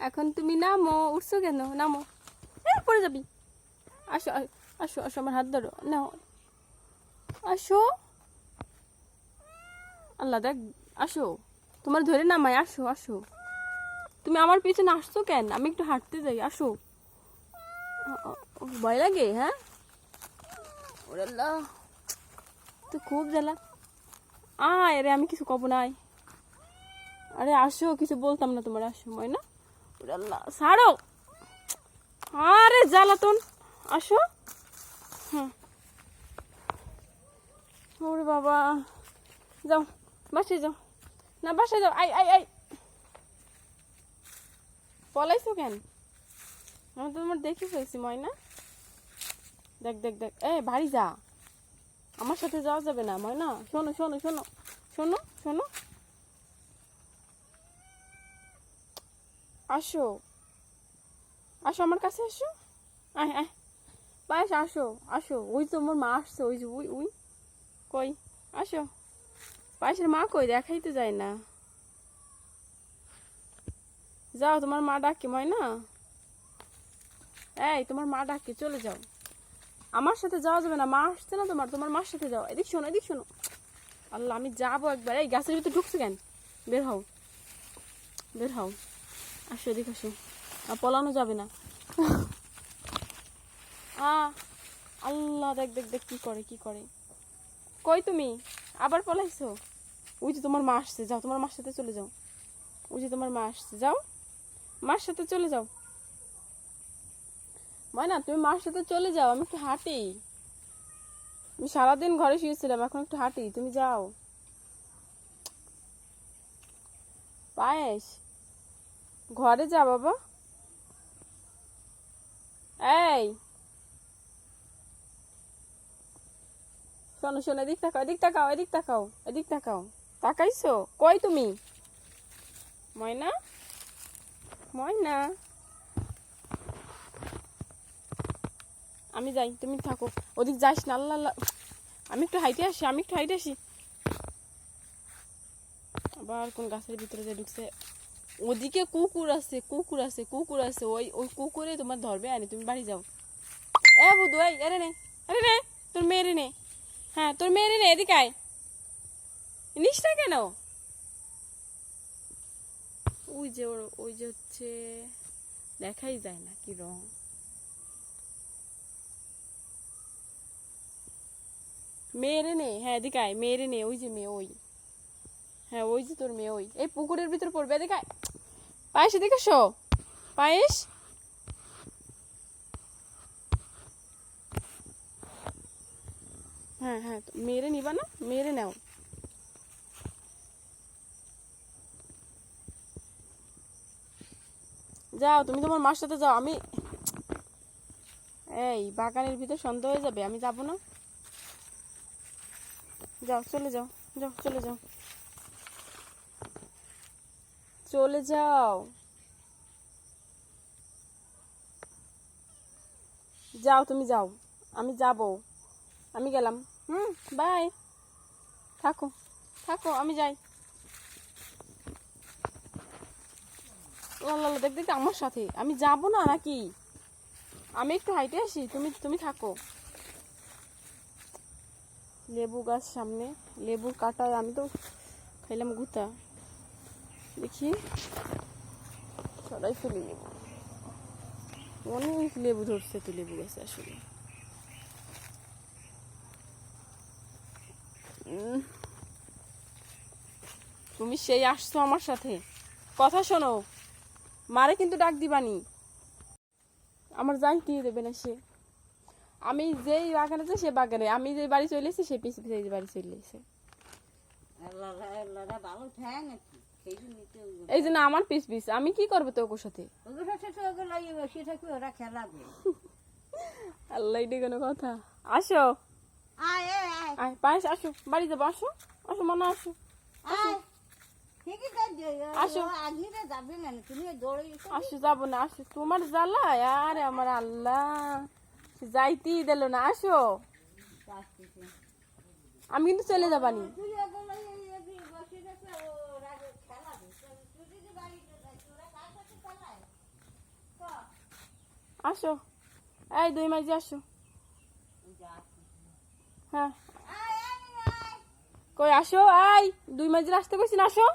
এখন তুমি নামো উঠছো কেন? নামো। এ, পড়ে যাবি। আসো আসো আসো আমার হাত ধরো। নাও। আসো। আল্লাহ দেখ আসো। তোমার ধরে নামাই আসো আসো। তুমি আমার পিছনে আসছো কেন? আমি একটু হাঁটতে যাই আসো। ভয় লাগে হ্যাঁ? ওরে আল্লাহ। তো খুব জ্বালা। আয় আরে আমি কিছু কব নাই। আরে আসো কিছু বলতাম না তোমার আসো ময়না। ছাড়ো। আরে জ্বালাতন, আসো। হুম। ওরে বাবা, যাও, বাসায় যাও। না, বাসায় যাও, আই আই আই। পলাইছো কেন? আমি তোমার দেখে ফেলছি, ময়না। দেখ দেখ দেখ। এ, বাড়ি যা। আমার সাথে যাওয়া যাবে না, ময়না। শোনো শোনো শোনো। শোনো শোনো। আসো। আসো আমার কাছে আসো। আয় পায়েস আসো আসো। ওই তো আমার মা আসছে, ওই যে, ওই ওই। কই? আসো। পায়েসের মা কই? দেখাই তো যায় না। যাও, তোমার মা ডাকে ময়না। এই, তোমার মা ডাকে চলে যাও। আমার সাথে যাওয়া যাবে না, মা আসছে না তোমার। তোমার মার সাথে যাও। এদিক শোনো এদিক শোনো। আল্লাহ, আমি যাব একবার। এই, গাছের ভিতরে ঢুকছে কেন? বের হও। বের হও। আসো এদিক আসো। আর পলানো যাবে না। আ, আল্লাহ, দেখ দেখ দেখ, কি করে কি করে। কই তুমি? আবার পলাইছো? ওই যে তোমার মা আসছে, যাও, তোমার মার সাথে চলে যাও। ওই যে তোমার মা আসছে, যাও। মার সাথে চলে যাও। ময়না, তুমি মার সাথে চলে যাও, আমি একটু হাঁটি। আমি সারাদিন ঘরে শুয়েছিলাম, এখন একটু হাঁটি, তুমি যাও। পায়েস? ঘরে যা, বাবা। এই। শোনো শোনো, এদিক তাকাও এদিক তাকাও এদিক তাকাও এদিক তাকাও। তাকাইছো? কই তুমি? ময়না? ময়না? আমি যাই, তুমি থাকো। ওদিক যাস না, আল্লাহ আল্লাহ। আমি একটু হাইটে আসি, আমি একটু হাইটে আসি। আবার কোন গাছের ভিতরে যে ঢুকছে? ওদিকে কুকুর আছে কুকুর আছে কুকুর আছে। ওই ওই কুকুরে তোমার ধরবে আনি তুমি বাড়ি যাও। এ বুধু, এই আরে নে। আরে নে, তোর মেয়েরে নে। হ্যাঁ তোর মেয়েরে নে, এদিকে আয়। নিস না কেন? ওই যে ওর, ওই যে হচ্ছে, দেখাই যায় না কি রং। মেয়েরে নে হ্যাঁ এদিকে আয়। মেয়েরে নে, ওই যে মেয়ে, ওই। হ্যাঁ ওই যে তোর মেয়ে, ওই। এই পুকুরের ভিতর পড়বে আয়। পায়েস এদিকে শো পায়েস? হ্যাঁ হ্যাঁ মেরে নিবা না, মেরে নাও। যাও, তুমি তোমার মার সাথে যাও, আমি এই, বাগানের ভিতর সন্ধ্যা হয়ে যাবে, আমি যাব না। যাও, চলে যাও যাও, চলে যাও। চলে যাও। যাও, তুমি যাও। আমি যাব। আমি গেলাম। হুম, বাই। থাকো। থাকো, আমি যাই। লাল্লা দেখ দেখ, আমার সাথে। আমি যাব না নাকি? আমি একটু হাইটে আসি। তুমি তুমি থাকো। লেবু গাছ সামনে। লেবুর কাটায় আমি তো খাইলাম গুতা। দেখি। সরাই ফেলি লেবু অনেক লেবু ধরছে তো লেবু গাছে আসলে। তুমি সেই আসছো আমার সাথে। কথা শোনো, মারে কিন্তু ডাক দিবানি। আমার যাইতেই দেবে না সে? আমি যেই বাগানে সে বাগানে। আমি যে বাড়ি চলে এসেছি, সে পিছিয়ে বাড়ি চলে এসে এই জন্য আমার পিস পিস। আমি কি করব তো সাথে আল্লাহ এটা কোনো কথা। আসো। আয় পায়েস আসো। বাড়ি যাব আসো। আসো মনে আসো। আসো। যাবে না তুমি দৌড়ে এসো যাব না আসো। তোমার জ্বালা আরে আমার আল্লাহ। সে যাইতেই দিল না আসো। আমি কিন্তু চলে যাবানি। আসো। এই দুই মাঝে আসো। হ্যাঁ। কই আসো? আই দুই মাঝে আসতে কইছিন আসো।